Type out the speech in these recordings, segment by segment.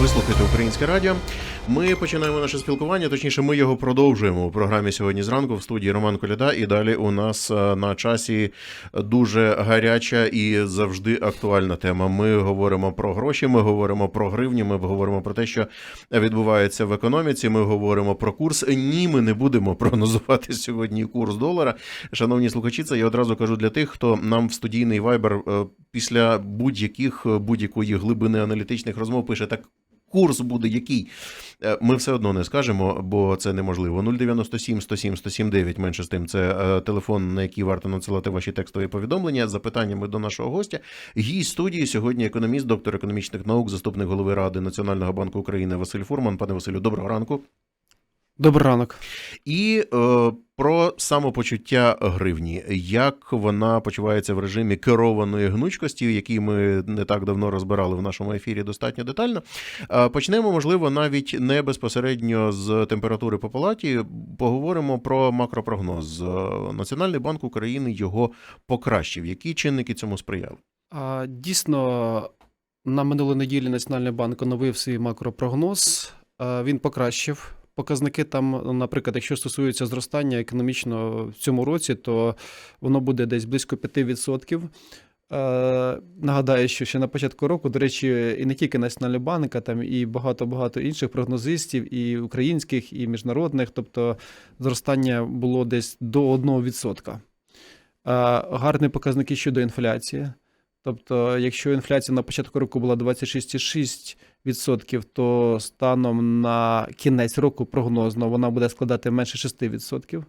Ви слухаєте українське радіо. Ми починаємо наше спілкування. Точніше, ми його продовжуємо у програмі сьогодні зранку в студії Роман Коляда. І далі у нас е, на часі дуже гаряча і завжди актуальна тема. Ми говоримо про гроші, ми говоримо про гривні, ми говоримо про те, що відбувається в економіці. Ми говоримо про курс. Ні, ми не будемо прогнозувати сьогодні курс долара. Шановні слухачі, це я одразу кажу для тих, хто нам в студійний вайбер е, після будь-яких будь-якої глибини аналітичних розмов пише так. Курс буде який? Е, Ми все одно не скажемо, бо це неможливо. 097 107 107 менше з тим. Це е, телефон, на який варто надсилати ваші текстові повідомлення з запитаннями до нашого гостя. Гість студії сьогодні економіст, доктор економічних наук, заступник голови ради Національного банку України Василь Фурман. Пане Василю, доброго ранку. Добрий ранок. І е, про самопочуття гривні, як вона почувається в режимі керованої гнучкості, який ми не так давно розбирали в нашому ефірі достатньо детально. Е, почнемо, можливо, навіть не безпосередньо з температури по палаті. Поговоримо про макропрогноз. Е, Національний банк України його покращив. Які чинники цьому сприяли? А, Дійсно, на минулій неділі Національний банк оновив свій макропрогноз. Він покращив показники там, наприклад, якщо стосується зростання економічно в цьому році, то воно буде десь близько 5%. Е, Нагадаю, що ще на початку року, до речі, і не тільки Національний банк, а там і багато-багато інших прогнозистів, і українських, і міжнародних, тобто зростання було десь до 1%. Е, Гарні показники щодо інфляції. Тобто, якщо інфляція на початку року була 26,6%, то станом на кінець року прогнозно вона буде складати менше 6%. Е,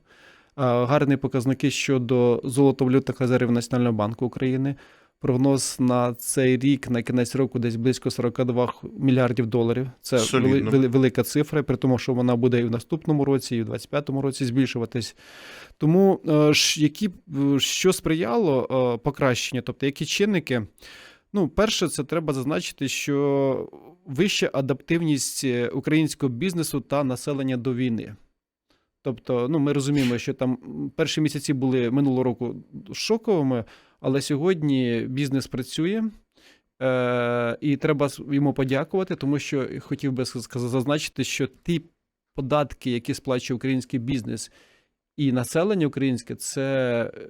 Гарні показники щодо золотовалютних резервів Національного банку України. Прогноз на цей рік на кінець року десь близько 42 мільярдів доларів. Це Солідно. вели- вели- велика цифра, при тому, що вона буде і в наступному році, і в 2025 році збільшуватись. Тому е, які е, що сприяло е, покращенню, тобто які чинники? Ну, перше, це треба зазначити, що вища адаптивність українського бізнесу та населення до війни. Тобто, ну, ми розуміємо, що там перші місяці були минулого року шоковими, але сьогодні бізнес працює. Е, і треба йому подякувати, тому що хотів би зазначити, що ті податки, які сплачує український бізнес і населення українське, це е,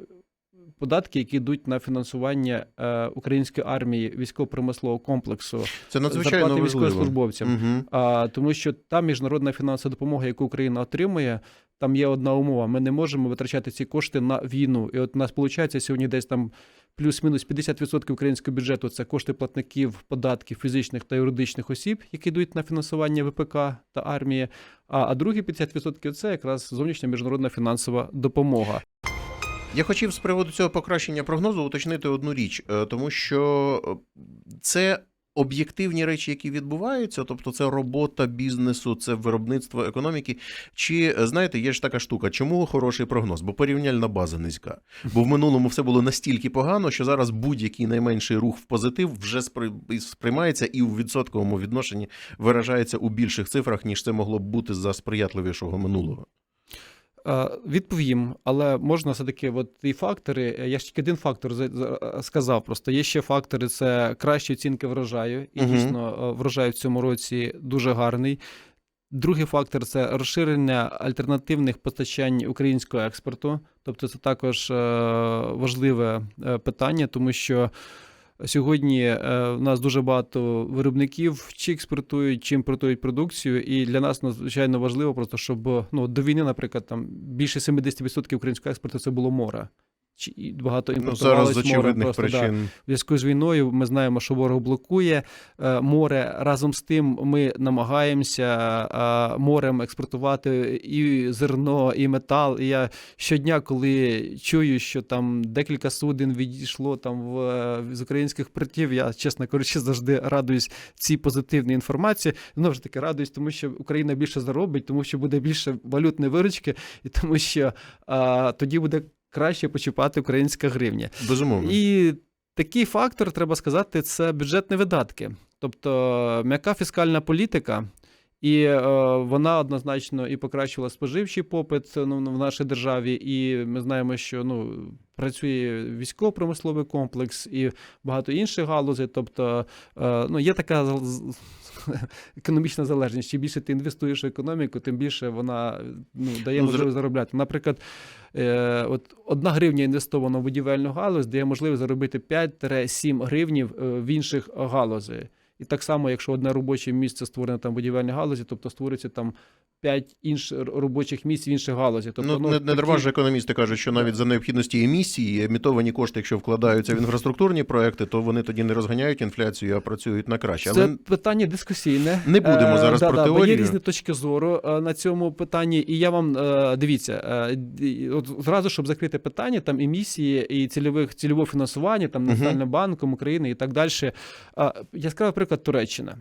податки, які йдуть на фінансування е, української армії військово-промислового комплексу, Це надзвичайно військовослужбовцям. Угу. А, тому що та міжнародна фінансова допомога, яку Україна отримує, там є одна умова: ми не можемо витрачати ці кошти на війну. І от у нас виходить сьогодні десь там плюс-мінус 50% українського бюджету це кошти платників податків фізичних та юридичних осіб, які йдуть на фінансування ВПК та армії. А, а другі 50% це якраз зовнішня міжнародна фінансова допомога. Я хотів з приводу цього покращення прогнозу уточнити одну річ, е, тому що е, це об'єктивні речі, які відбуваються, тобто це робота бізнесу, це виробництво економіки. Чи е, знаєте, є ж така штука, чому хороший прогноз? Бо порівняльна база низька. Бо в минулому все було настільки погано, що зараз будь-який найменший рух в позитив вже спри- сприймається і у відсотковому відношенні виражається у більших цифрах, ніж це могло б бути за сприятливішого минулого. Е, Відповім, але можна все-таки, от і фактори. е, Я ж тільки один фактор за- сказав. Просто є ще фактори: це кращі оцінки врожаю, і Мгм. дійсно е, врожай в цьому році дуже гарний. Другий фактор це розширення альтернативних постачань українського експорту. Тобто, це також е, важливе е, питання, тому що. Сьогодні е, в нас дуже багато виробників чи експортують, чи імпортують продукцію, і для нас надзвичайно важливо просто, щоб ну до війни, наприклад, там більше 70% українського експорту це було море. Багато Ну, імпортувалось зараз з море просто, да. В зв'язку з війною ми знаємо, що ворог блокує е, море. Разом з тим, ми намагаємося е, морем експортувати і зерно, і метал. І я щодня, коли чую, що там декілька суден відійшло там в, е, з українських портів, я чесно кажучи, завжди радуюсь цій позитивній інформації. Знову ж таки, радуюсь, тому що Україна більше заробить, тому що буде більше валютної виручки, і тому що е, тоді буде краще почіпати українська гривня. Безумовно. І такий фактор, треба сказати, це бюджетні видатки. Тобто м'яка фіскальна політика І е, вона однозначно і покращила споживчий попит ну, в нашій державі. І ми знаємо, що ну, працює військово-промисловий комплекс і багато інших галузей. Тобто, е, ну, є така економічна залежність. Чим більше ти інвестуєш в економіку, тим більше вона ну, дає Ну, можливість заробляти. Наприклад, е, от одна гривня інвестована в будівельну галузь дає можливість заробити 5-7 гривнів е, в інших галузей. І так само, якщо одне робоче місце створене там в будівельній галузі, тобто створюється там 5 інших робочих місць в інших галузі. Тобто, Ну, не, не дарма ж економісти кажуть, що навіть за необхідності емісії емітовані кошти, якщо вкладаються в інфраструктурні проекти, то вони тоді не розганяють інфляцію, а працюють на краще. Це Але питання дискусійне. Не будемо Е, зараз да, про да, бо теорію. Є різні точки зору е, на цьому питанні. І я вам е, дивіться, от зразу, щоб закрити питання, там емісії і цільових цільового фінансування, там. Національним банком України і так далі. Е, Яскравий приклад Туреччина.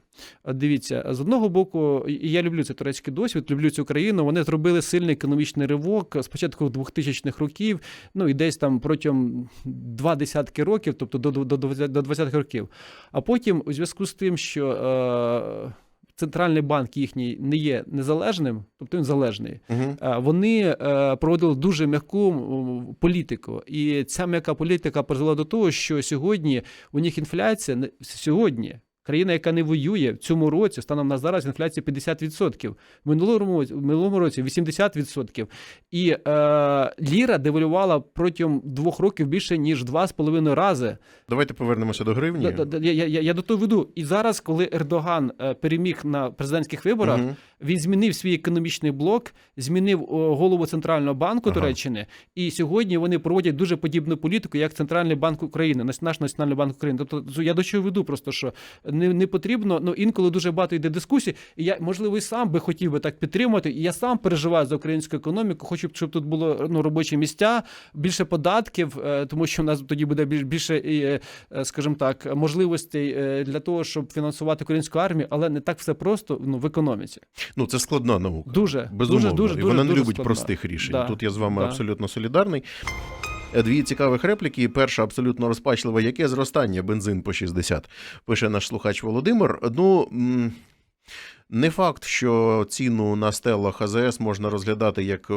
Дивіться, з одного боку, і я люблю цей турецький досвід, люблю цю країну. Вони зробили сильний економічний ривок з початку 2000-х років, ну і десь там протягом два десятки років, тобто до, до, до 20-х років. А потім, у зв'язку з тим, що е, центральний банк їхній не є незалежним, тобто він залежний, е, вони е, проводили дуже м'яку політику. І ця м'яка політика призвела до того, що сьогодні у них інфляція сьогодні. Країна, яка не воює в цьому році, станом на зараз інфляція 50%. В минулому в минулому році 80%. І е, ліра девалювала протягом двох років більше ніж два з половиною рази. Давайте повернемося до гривні. Да, я, я, я до того веду. І зараз, коли Ердоган е, переміг на президентських виборах, Мгм. Він змінив свій економічний блок, змінив голову центрального банку Ага. Туреччини, і сьогодні вони проводять дуже подібну політику, як Центральний банк України, наш Національний банк України. Тобто я до чого веду, просто що не, не потрібно. Ну інколи дуже багато йде дискусій. І я можливо і сам би хотів би так підтримати. І я сам переживаю за українську економіку. Хочу, щоб тут було ну робочі місця, більше податків, е, тому що в нас тоді буде більш- більше, е, скажімо так, можливостей е, для того, щоб фінансувати українську армію, але не так все просто ну в економіці. Ну, це складна наука. Дуже Безумовно. дуже дуже і дуже вона не дуже любить складна. простих рішень. Да. Тут я з вами Да. абсолютно солідарний. Е, Дві цікавих репліки. Перша абсолютно розпачлива. Яке зростання бензин по 60? Пише наш слухач Володимир. Ну. Не факт, що ціну на стелах АЗС можна розглядати як е,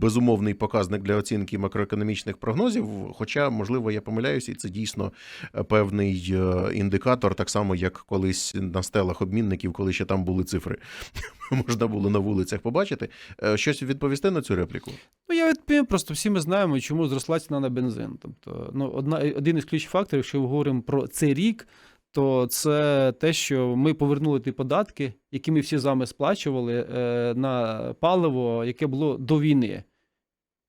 безумовний показник для оцінки макроекономічних прогнозів. Хоча, можливо, я помиляюся, і це дійсно е, певний е, індикатор, так само як колись на стелах обмінників, коли ще там були цифри. Можна було на вулицях побачити. Щось відповісти на цю репліку? Ну я відповім, просто всі ми знаємо, чому зросла ціна на бензин. Тобто, ну одна один із ключових факторів, якщо ми говоримо про цей рік. То це те, що ми повернули ті податки, які ми всі з вами сплачували е, на паливо, яке було до війни.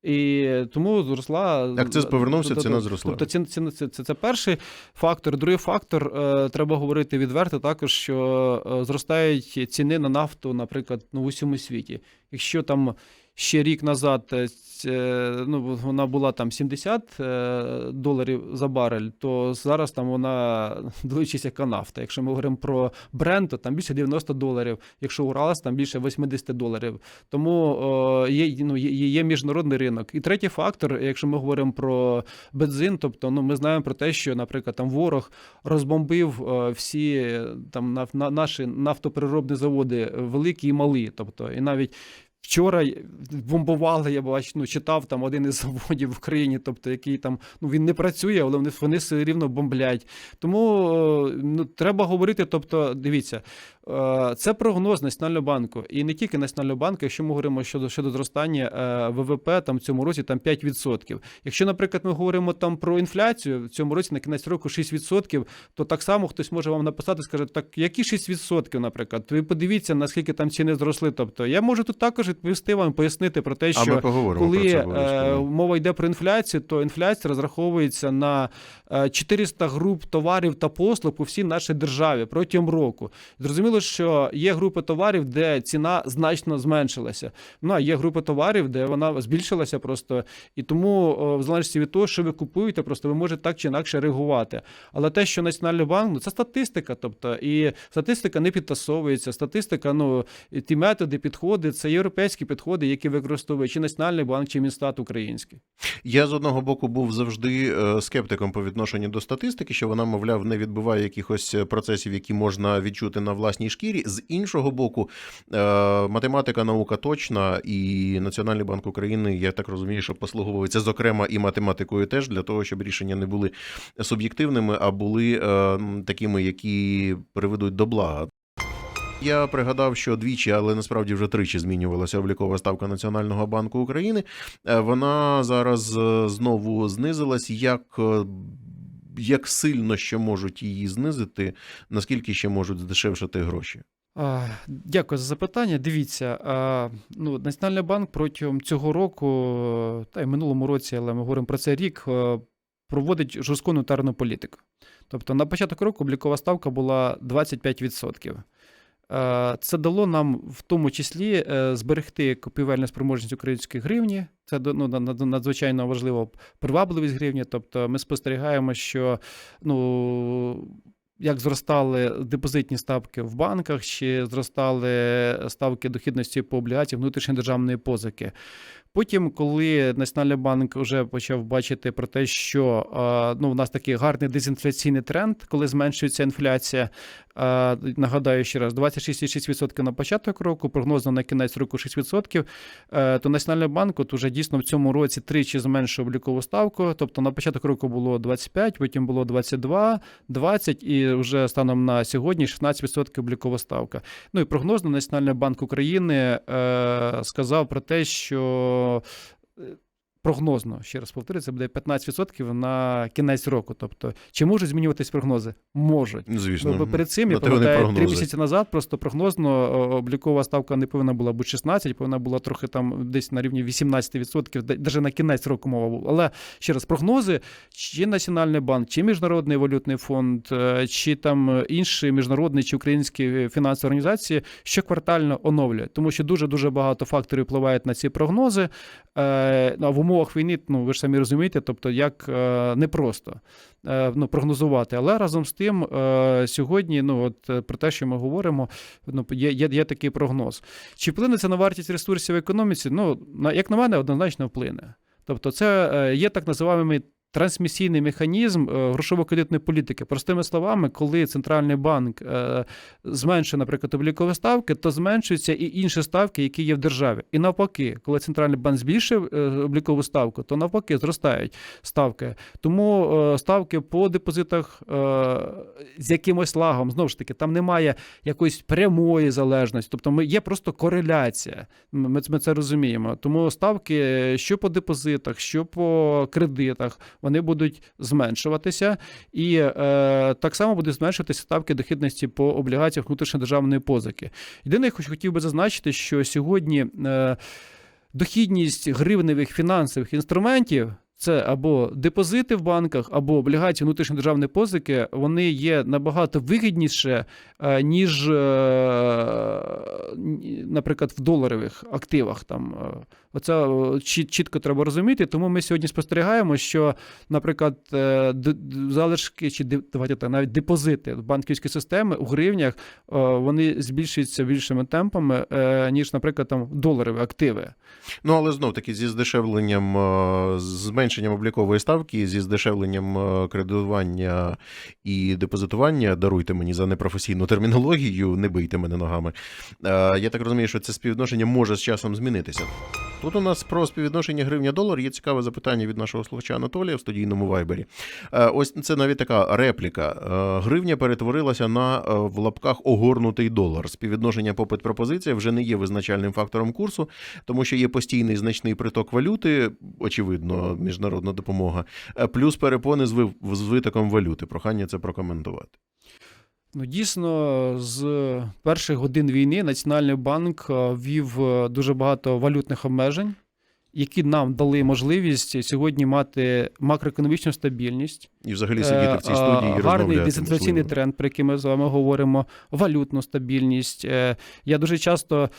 І тому зросла Акциз повернувся, Тобто, ціна зросла. Тобто ціна, ціна це, це, це перший фактор. Другий фактор, е, треба говорити відверто, також що е, зростають ціни на нафту, наприклад, ну, в усьому світі. Якщо там ще рік назад е, ну, вона була там 70 е, доларів за барель, то зараз там вона дивлячись, яка нафта. Якщо ми говоримо про бренд, то там більше 90 доларів. Якщо Уралс, там більше 80 доларів. Тому е, є, ну, є, є міжнародний ринок. І третій фактор, якщо ми говоримо про бензин, тобто ну, ми знаємо про те, що, наприклад, там ворог розбомбив е, всі е, там наф- на, наші нафтопереробні заводи, е, великі і малі. Тобто, і навіть Вчора бомбували, я бачу, ну, читав там один із заводів в Україні, тобто який там ну він не працює, але вони, вони все рівно бомблять. Тому е, ну, треба говорити. Тобто, дивіться, це прогноз Національного банку, і не тільки Національного банку, якщо ми говоримо щодо щодо зростання е, ВВП там в цьому році там 5%. Якщо, наприклад, ми говоримо там про інфляцію в цьому році на кінець року 6%, то так само хтось може вам написати, скаже, так які 6%, наприклад? Ви подивіться, наскільки там ціни зросли. Тобто я можу тут також відповісти вам, пояснити про те, що коли про це е, мова йде про інфляцію, то інфляція розраховується на е, 400 груп товарів та послуг по всій нашій державі протягом року. Зрозуміло, що є групи товарів, де ціна значно зменшилася. Ну а є групи товарів, де вона збільшилася просто. І тому, в залежності від того, що ви купуєте, просто ви можете так чи інакше реагувати. Але те, що Національний банк, ну це статистика. Тобто, і статистика не підтасовується. Статистика, ну ті методи, підходи, це європейські підходи, які використовує чи Національний банк, чи Мінстат український. Я з одного боку був завжди е, скептиком по відношенню до статистики, що вона, мовляв, не відбуває якихось е, процесів, які можна відчути на власній власній шкірі. З іншого боку, е, математика наука точна, і Національний банк України, я так розумію, що послуговується зокрема і математикою теж для того, щоб рішення не були суб'єктивними, а були е, такими, які приведуть до блага. Я пригадав, що двічі, але насправді вже тричі змінювалася облікова ставка Національного банку України. Е, Вона зараз знову знизилась. Як, як сильно ще можуть її знизити, наскільки ще можуть здешевшити гроші? Дякую за запитання. Дивіться, ну, Національний банк протягом цього року, е, та й минулому році, але ми говоримо про цей рік, е, проводить жорстку нотарну політику. Тобто на початок року облікова ставка була 25%. Е, Це дало нам в тому числі е, зберегти купівельну спроможність української гривні. Це ну, надзвичайно важливо привабливість гривні. Тобто ми спостерігаємо, що ну, як зростали депозитні ставки в банках, чи зростали ставки дохідності по облігаціям внутрішньої державної позики. Потім, коли Національний банк вже почав бачити про те, що ну, у нас такий гарний дезінфляційний тренд, коли зменшується інфляція. Нагадаю ще раз, 26,6% на початок року, прогнозно на кінець року 6%, е, то Національний банк от уже дійсно в цьому році тричі зменшив облікову ставку. Тобто на початок року було 25, потім було 22, 20 і вже станом на сьогодні 16% облікова ставка. Ну і прогнозно Національний банк України е, сказав про те, що е, прогнозно, ще раз повторюю, це буде 15% на кінець року. Тобто, чи можуть змінюватись прогнози? Можуть. Ну, Звісно, Бо перед цим, я пам'ятаю, три місяці назад просто прогнозно облікова ставка не повинна була бути 16, повинна була трохи там десь на рівні 18%, навіть на кінець року мова була. Але ще раз, прогнози, чи Національний банк, чи Міжнародний валютний фонд, е, чи там інші міжнародні чи українські фінансові організації щоквартально оновлюють, тому що дуже дуже багато факторів впливають на ці прогнози. Е, в умовах війни, ну ви ж самі розумієте, тобто як е, непросто е, ну, прогнозувати. Але разом з тим, е, сьогодні, ну от е, про те, що ми говоримо, ну є, є, є такий прогноз. Чи вплине це на вартість ресурсів в економіці? Ну, як на мене, однозначно вплине. Тобто, це е, є так називаємо трансмісійний механізм е, грошово-кредитної політики. Простими словами, коли центральний банк е, зменшує, наприклад, облікові ставки, то зменшуються і інші ставки, які є в державі. І навпаки, коли центральний банк збільшив е, облікову ставку, то навпаки зростають ставки. Тому ставки по депозитах з якимось лагом, знову ж таки, там немає якоїсь прямої залежності, тобто ми, є просто кореляція. Ми, це розуміємо. Тому ставки, що по депозитах, що по кредитах, вони будуть зменшуватися, і е, так само будуть зменшуватися ставки дохідності по облігаціях внутрішньодержавної позики. Єдине, я хотів би зазначити, що сьогодні е, дохідність гривневих фінансових інструментів. Це або депозити в банках, або облігації внутрішньодержавної позики, вони є набагато вигідніше, е, ніж, е, наприклад, в доларових активах. Там е, оце чітко треба розуміти. Тому ми сьогодні спостерігаємо, що, наприклад, залишки чи давайте так, навіть депозити банківської системи у гривнях вони збільшуються більшими темпами, ніж, наприклад, там доларові активи. Ну, але знов таки зі здешевленням, е, з зменшенням облікової ставки, зі здешевленням е, кредитування і депозитування, даруйте мені за непрофесійну термінологію, не бийте мене ногами. Е, Я так розумію, що це співвідношення може з часом змінитися. Тут у нас про співвідношення гривня-долар є цікаве запитання від нашого слухача Анатолія в студійному вайбері. Е, Ось це навіть така репліка. Е, Гривня перетворилася на е, в лапках огорнутий долар. Співвідношення попит-пропозиція вже не є визначальним фактором курсу, тому що є постійний значний приток валюти, очевидно, міжнародна допомога, плюс перепони з витоком валюти. Прохання це прокоментувати. Ну, дійсно, з перших годин війни Національний банк е, ввів е, дуже багато валютних обмежень, які нам дали можливість сьогодні мати макроекономічну стабільність, І взагалі сидіти в цій е, студії і гарний децентраційний дезінфляційний тренд, про який ми з вами говоримо, валютну стабільність. Е, Я дуже часто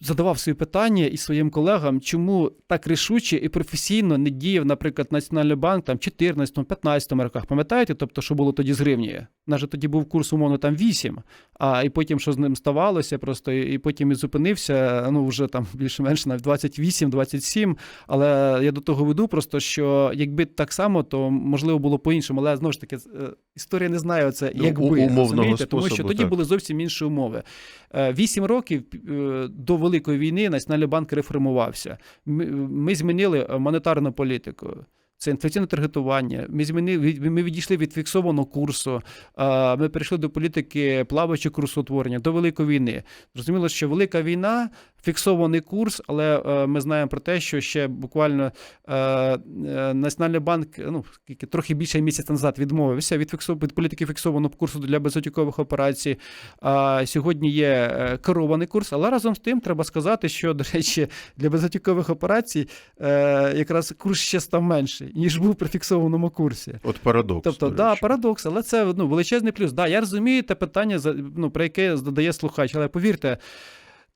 задавав свої питання і своїм колегам, чому так рішуче і професійно не діяв, наприклад, Національний банк там 14-15 роках. Пам'ятаєте, тобто, що було тоді з гривнею? У нас же тоді був курс, умовно, там 8, а і потім, що з ним ставалося, просто і потім і зупинився, ну вже там більш-менш навіть 28-27. Але я до того веду, просто що якби так само, то можливо було по-іншому. Але знову ж таки, е, історія не знає оце, Ну, якби у- умовного розумієте? тому що тоді так. були зовсім інші умови. Е, Вісім років е, до Великої війни Національний банк реформувався. Ми, ми змінили е, монетарну політику. Це інфляційне таргетування. Ми змінили ми відійшли від фіксованого курсу. е, Ми перейшли до політики плаваючого курсотворення до великої війни. Зрозуміло, що велика війна, фіксований курс, але е, ми знаємо про те, що ще буквально е, е, Національний банк ну скільки трохи більше місяця назад відмовився від фіксу від політики фіксованого курсу для безготівкових операцій. А сьогодні є керований курс, але разом з тим треба сказати, що до речі, для безготівкових операцій якраз курс ще став менший, ніж був при фіксованому курсі. От парадокс. Тобто, да, парадокс, але це ну, величезний плюс. Да, я розумію те питання, ну, про яке задає слухач, але повірте,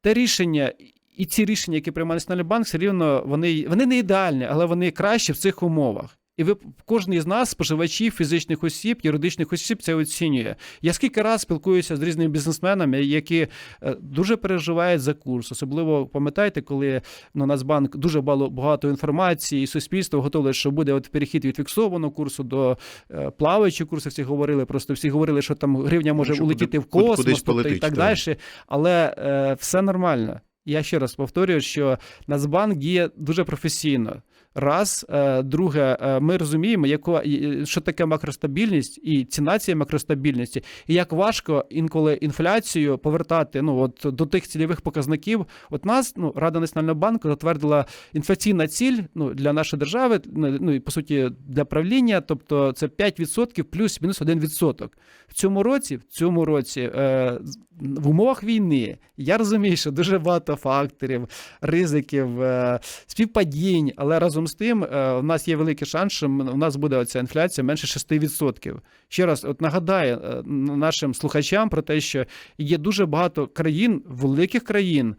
те рішення. І ці рішення, які приймає Національний банк, все рівно вони, вони не ідеальні, але вони кращі в цих умовах. І ви кожен із нас, споживачів, фізичних осіб, юридичних осіб, це оцінює. Я скільки раз спілкуюся з різними бізнесменами, які е, дуже переживають за курс. Особливо пам'ятаєте, коли ну, Нацбанк дуже багато інформації, і суспільство готове, що буде от перехід від фіксованого курсу до е, плаваючого курсу. Всі говорили, просто всі говорили, що там гривня може що улетіти куди- в космос, тобто, і так так. далі. Але е, все нормально. Я ще раз повторюю, що Нацбанк діє дуже професійно. Раз, Е, друге, е, ми розуміємо, яко, що таке макростабільність і ціна цієї макростабільності, і як важко інколи інфляцію повертати ну, от, до тих цільових показників. От нас, ну, Рада Національного банку затвердила інфляційна ціль ну, для нашої держави, ну, ну і по суті для правління, тобто це 5% плюс-мінус 1%. В цьому році, в цьому році, е, в умовах війни, я розумію, що дуже багато факторів, ризиків, е, співпадінь, але разом з тим е, у нас є великий шанс, що у нас буде оця інфляція менше 6%. Ще раз, от нагадаю е, нашим слухачам про те, що є дуже багато країн, великих країн,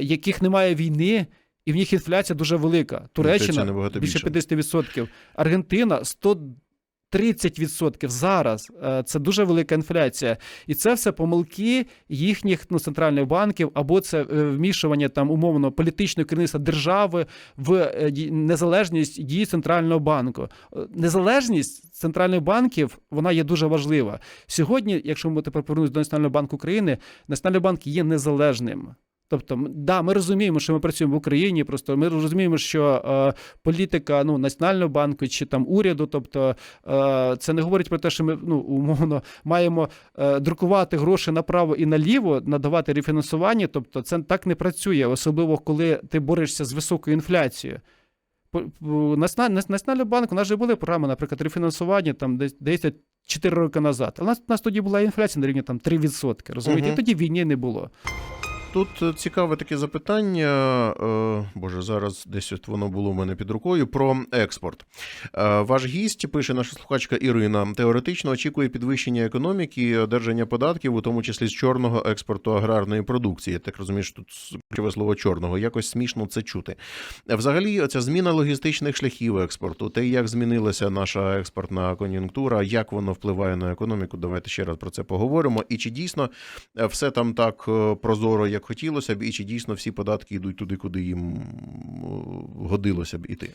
яких немає війни. І в них інфляція дуже велика. Туреччина більше більша. 50%. Аргентина 130% зараз. Е, Це дуже велика інфляція. І це все помилки їхніх ну, центральних банків, або це е, вмішування там умовно політичного керівництва держави в е, незалежність дії центрального банку. Незалежність центральних банків вона є дуже важлива. Сьогодні, якщо ми тепер повернемось до Національного банку України, Національний банк є незалежним. Тобто, да, ми розуміємо, що ми працюємо в Україні. Просто ми розуміємо, що е, політика ну національного банку чи там уряду, тобто е, це не говорить про те, що ми ну умовно маємо е, друкувати гроші направо і наліво, надавати рефінансування. Тобто, це так не працює, особливо коли ти борешся з високою інфляцією. Національний банк, у нас же були програми, наприклад, рефінансування там десь десь 4 роки назад. Але у нас, у нас тоді була інфляція на рівні там 3%. Розумієте, Мгм. і тоді війни не було. Тут е, цікаве таке запитання. е, Боже, зараз десь от воно було в мене під рукою про експорт. Е, Ваш гість пише наша слухачка Ірина. Теоретично очікує підвищення економіки, і одержання податків, у тому числі з чорного експорту аграрної продукції. Я так розумію, що тут ключове слово чорного. Якось смішно це чути. Взагалі, ця зміна логістичних шляхів експорту, те, як змінилася наша експортна кон'юнктура, як воно впливає на економіку. Давайте ще раз про це поговоримо. І чи дійсно все там так прозоро, як хотілося б, і чи дійсно всі податки йдуть туди, куди їм годилося б іти?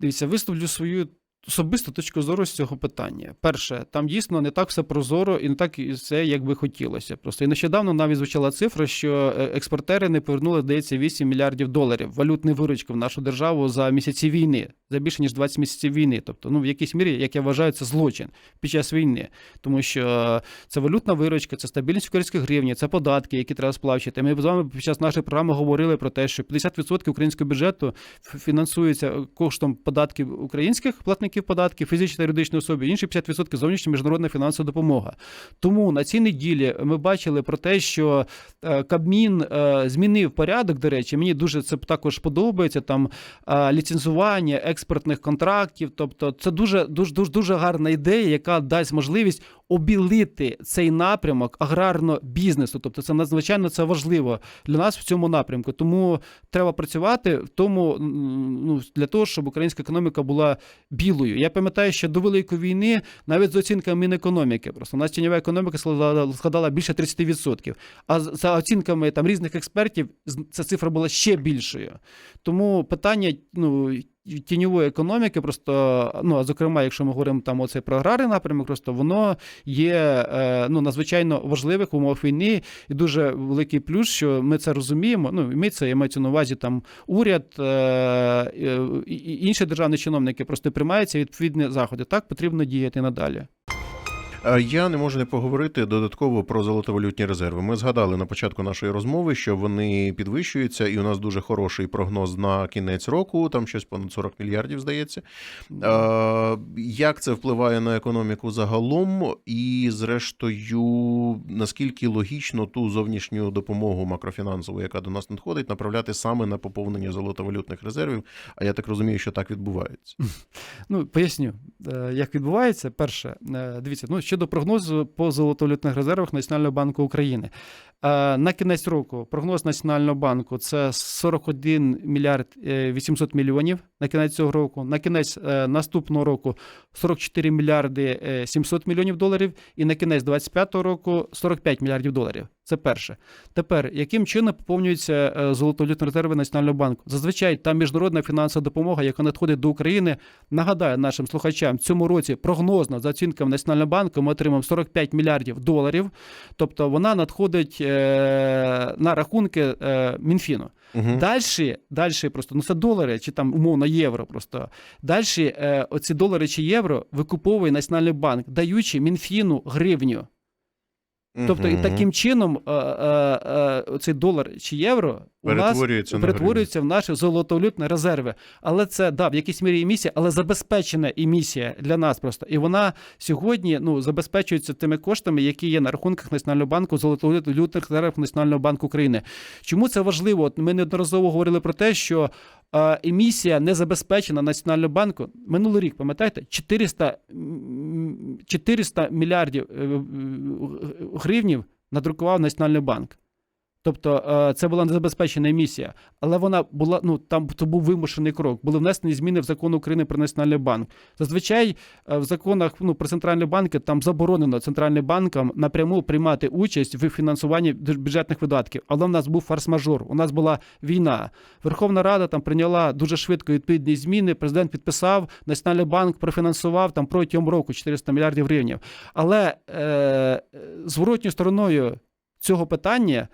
Дивіться, висловлю свою особисту точку зору з цього питання. Перше, там дійсно не так все прозоро і не так все, як би хотілося. Просто і нещодавно навіть звучала цифра, що е, експортери не повернули, здається, 8 мільярдів доларів валютної виручки в нашу державу за місяці війни, за більше ніж 20 місяців війни. Тобто, ну в якійсь мірі, як я вважаю, це злочин під час війни, тому що це валютна виручка, це стабільність української гривні, це податки, які треба сплачувати. Ми з вами під час нашої програми говорили про те, що 50% українського бюджету фінансується коштом податків українських платників. Платників податків, фізичні та юридичні особи, інші 50% зовнішня міжнародна фінансова допомога. Тому на цій неділі ми бачили про те, що е, Кабмін е, змінив порядок. До речі, мені дуже це також подобається. Там е, ліцензування експортних контрактів. Тобто, це дуже дуже дуже дуже гарна ідея, яка дасть можливість обілити цей напрямок аграрного бізнесу. Тобто, це надзвичайно це важливо для нас в цьому напрямку. Тому треба працювати в тому, ну для того, щоб українська економіка була білою. Я пам'ятаю, що до великої війни навіть з оцінками Мінекономіки, просто у нас тіньова економіка складала, складала більше 30%. А за оцінками там різних експертів ця цифра була ще більшою. Тому питання ну, тіньової економіки, просто ну а зокрема, якщо ми говоримо там оцей про аграрний напрямок, просто воно є е, ну надзвичайно важливих в умовах війни, і дуже великий плюс, що ми це розуміємо. Ну ми це я маю на увазі там уряд е, і інші державні чиновники просто приймаються відповідні заходи. Так потрібно діяти надалі. Я не можу не поговорити додатково про золотовалютні резерви. Ми згадали на початку нашої розмови, що вони підвищуються, і у нас дуже хороший прогноз на кінець року. Там щось понад 40 мільярдів, здається. Як це впливає на економіку загалом? І, зрештою, наскільки логічно ту зовнішню допомогу макрофінансову, яка до нас надходить, направляти саме на поповнення золотовалютних резервів? А я так розумію, що так відбувається. Ну, поясню, е, як відбувається. Перше, е, дивіться, ну щодо прогнозу по золотовалютних резервах Національного банку України. Е, На кінець року прогноз Національного банку це 41 мільярд е, 800 мільйонів на кінець цього року. На кінець е, наступного року 44 мільярди е, 700 мільйонів доларів, і на кінець 25-го року 45 мільярдів доларів. Це перше. Тепер, яким чином поповнюються е, золотовалютні резерви Національного банку? Зазвичай та міжнародна фінансова допомога, яка надходить до України, нагадаю нашим слухачам, в цьому році прогнозно за оцінками Національного банку ми отримаємо 45 мільярдів доларів. Тобто вона надходить е, на рахунки е, Мінфіну. Угу. Далі, далі просто ну це долари чи там умовно євро. Просто далі оці долари чи євро викуповує Національний банк, даючи Мінфіну гривню. Тобто, і таким чином е, е, е, цей долар чи євро у нас перетворюється на перетворюється в наші золотовалютні резерви. Але це да, в якійсь мірі емісія, але забезпечена емісія для нас просто. І вона сьогодні ну, забезпечується тими коштами, які є на рахунках Національного банку, золотовалютних резервів Національного банку України. Чому це важливо? Ми неодноразово говорили про те, що емісія не забезпечена Національного банку. Минулий рік, пам'ятаєте, 400, м, 400 мільярдів е, гривнів надрукував Національний банк. Тобто е, це була незабезпечена емісія, але вона була ну там то був вимушений крок. Були внесені зміни в закон України про національний банк. Зазвичай е, в законах ну про центральні банки там заборонено центральним банкам напряму приймати участь в фінансуванні бюджетних видатків. Але в нас був форс-мажор. У нас була війна. Верховна Рада там прийняла дуже швидко відповідні зміни. Президент підписав, Національний банк профінансував там протягом року 400 мільярдів гривень. Але е, зворотньою стороною цього питання.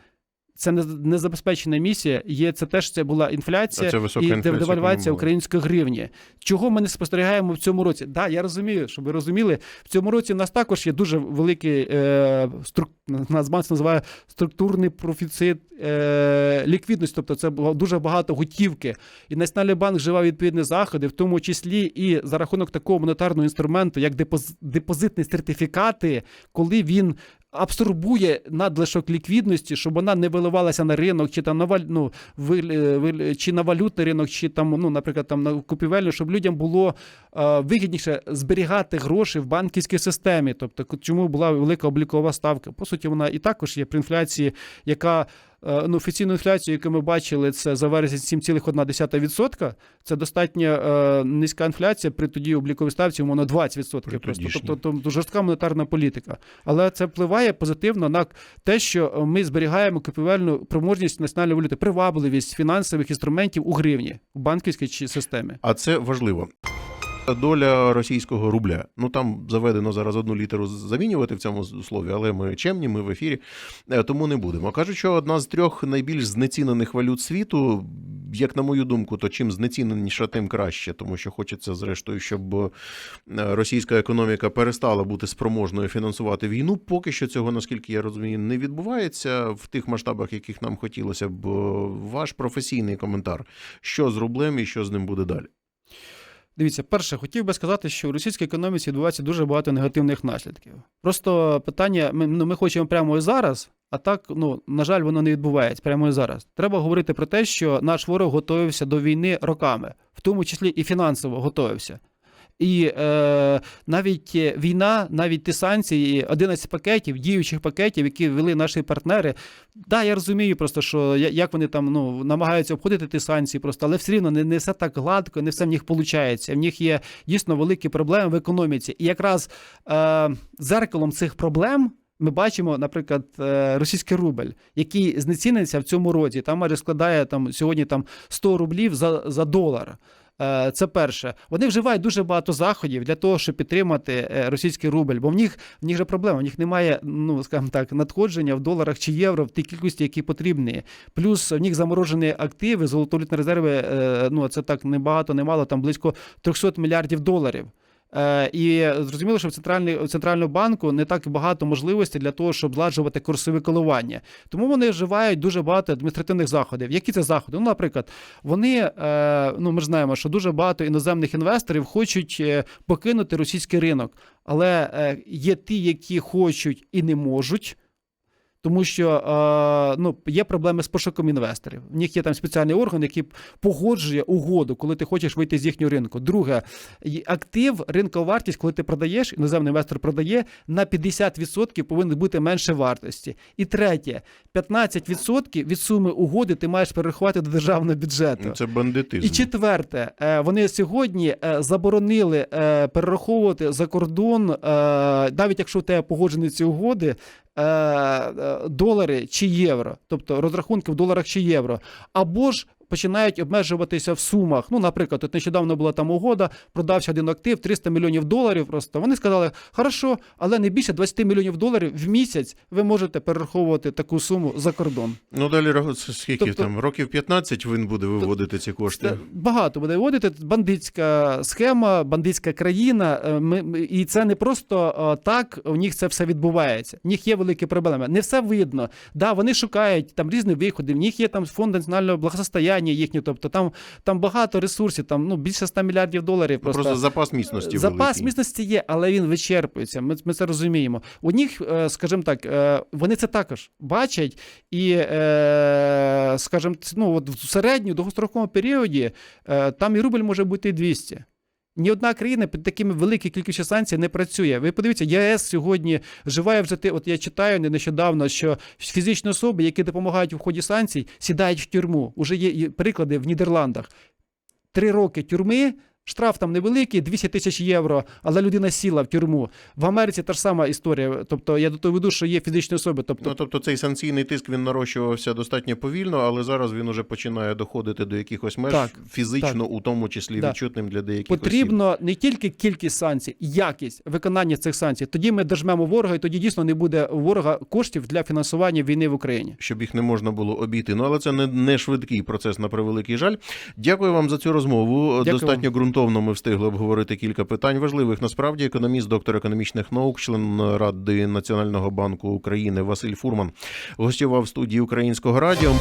Це не- незабезпечена місія. Є це теж це була інфляція Це і інфляція, девальвація української гривні. Чого ми не спостерігаємо в цьому році? Да, я розумію, щоб ви розуміли, в цьому році у нас також є дуже великий е, струк... Нацбанк називає структурний профіцит е, ліквідності, тобто це було дуже багато готівки. І Національний банк вживав відповідні заходи, в тому числі і за рахунок такого монетарного інструменту, як депоз... депозитні сертифікати, коли він абсорбує надлишок ліквідності, щоб вона не виливалася на ринок, чи там на ну, е, чи на валютний ринок, чи там, ну, наприклад, там на купівельну, щоб людям було е, вигідніше зберігати гроші в банківській системі. Тобто, чому була велика облікова ставка? По суті, вона і також є при інфляції, яка ну, офіційну інфляцію, яку ми бачили, це за вересень 7,1%. Це достатньо е, низька інфляція при тоді обліковій ставці, умовно 20%. Просто тодішній. тобто жорстка монетарна політика. Але це впливає позитивно на те, що ми зберігаємо купівельну спроможність національної валюти, привабливість фінансових інструментів у гривні в банківській системі. А це важливо. Доля російського рубля. Ну там заведено зараз одну літеру замінювати в цьому слові, але ми чемні, ми в ефірі, е, тому не будемо. Кажуть, що одна з трьох найбільш знецінених валют світу, як на мою думку, то чим знеціненіша, тим краще, тому що хочеться, зрештою, щоб е, російська економіка перестала бути спроможною фінансувати війну. Поки що цього, наскільки я розумію, не відбувається в тих масштабах, яких нам хотілося б. Ваш професійний коментар, що з рублем і що з ним буде далі. Дивіться, перше, хотів би сказати, що в російській економіці відбувається дуже багато негативних наслідків. Просто питання: ми, ну, ми хочемо прямо і зараз, а так, ну, на жаль, воно не відбувається прямо і зараз. Треба говорити про те, що наш ворог готувався до війни роками, в тому числі і фінансово готувався. І е, навіть е, війна, навіть ті санкції, 11 пакетів, діючих пакетів, які ввели наші партнери. Да, я розумію просто, що як вони там ну, намагаються обходити ті санкції, просто, але все рівно не, не все так гладко, не все в них виходить. В них є дійсно великі проблеми в економіці. І якраз е, зеркалом цих проблем. Ми бачимо, наприклад, е, російський рубль, який знеціниться в цьому році. Там майже складає там сьогодні там 100 рублів за, за долар. Е, Це перше. Вони вживають дуже багато заходів для того, щоб підтримати е, російський рубль, бо в них в них же проблема. В них немає, ну скажімо так, надходження в доларах чи євро в тій кількості, які потрібні. Плюс в них заморожені активи, золотовалютні резерви. е, Ну це так не багато, не мало, там близько 300 мільярдів доларів. Е, І зрозуміло, що в центральний у центрального банку не так багато можливостей для того, щоб зладжувати курсові коливання. Тому вони вживають дуже багато адміністративних заходів. Які це заходи? Ну, наприклад, вони е, ну ми ж знаємо, що дуже багато іноземних інвесторів хочуть е, покинути російський ринок, але є ті, які хочуть і не можуть. Тому що е, ну, є проблеми з пошуком інвесторів. В них є там спеціальний орган, який погоджує угоду, коли ти хочеш вийти з їхнього ринку. Друге, актив, ринкова вартість, коли ти продаєш, іноземний інвестор продає, на 50% повинен бути менше вартості. І третє, 15% від суми угоди ти маєш перерахувати до державного бюджету. Ну, Це бандитизм. І четверте, е, вони сьогодні е, заборонили е, перераховувати за кордон, е, навіть якщо у тебе погоджені ці угоди, долари чи євро, тобто розрахунки в доларах чи євро, або ж. Починають обмежуватися в сумах. Ну, наприклад, от нещодавно була там угода, продався один актив 300 мільйонів доларів. Просто вони сказали, хорошо, але не більше 20 мільйонів доларів в місяць ви можете перераховувати таку суму за кордон. Ну далі скільки Тобто- там років 15 він буде виводити ці кошти. Це багато буде вводити. Бандитська схема, бандитська країна. е, Ми, і це не просто е, так. У них це все відбувається. В них є великі проблеми. Не все видно. Да, вони шукають там різні виходи. В них є там фонд національного благосостояння їхнє. Тобто там, там багато ресурсів, там ну більше 100 мільярдів доларів. Просто, Просто, запас міцності Запас великий. міцності є, але він вичерпується. Ми, ми це розуміємо. У них, е, скажімо так, е, вони це також бачать, і, е, скажімо, ну, от в середньому довгостроковому періоді там і рубль може бути і 200. Ні одна країна під такими великою кількістю санкцій не працює. Ви подивіться, ЄС сьогодні вживає вже ти. От я читаю не- нещодавно, що фізичні особи, які допомагають у ході санкцій, сідають в тюрму. Уже є приклади в Нідерландах. Три роки тюрми. Штраф там невеликий, 200 тисяч євро, але людина сіла в тюрму. В Америці та ж сама історія. Тобто я до того веду, що є фізичні особи. Тобто Ну, тобто цей санкційний тиск він нарощувався достатньо повільно, але зараз він уже починає доходити до якихось меж Так, фізично, у тому числі Да. відчутним для деяких осіб. потрібно не тільки кількість санкцій, якість виконання цих санкцій. Тоді ми дожмемо ворога, і тоді дійсно не буде ворога коштів для фінансування війни в Україні. щоб їх не можна було обійти. Ну але це не, не швидкий процес на превеликий жаль. Дякую вам за цю розмову. Дякую Достатньо ґрунтовно ми встигли обговорити кілька питань важливих. Насправді, економіст, доктор економічних наук, член ради Національного банку України Василь Фурман гостював в студії Українського радіо.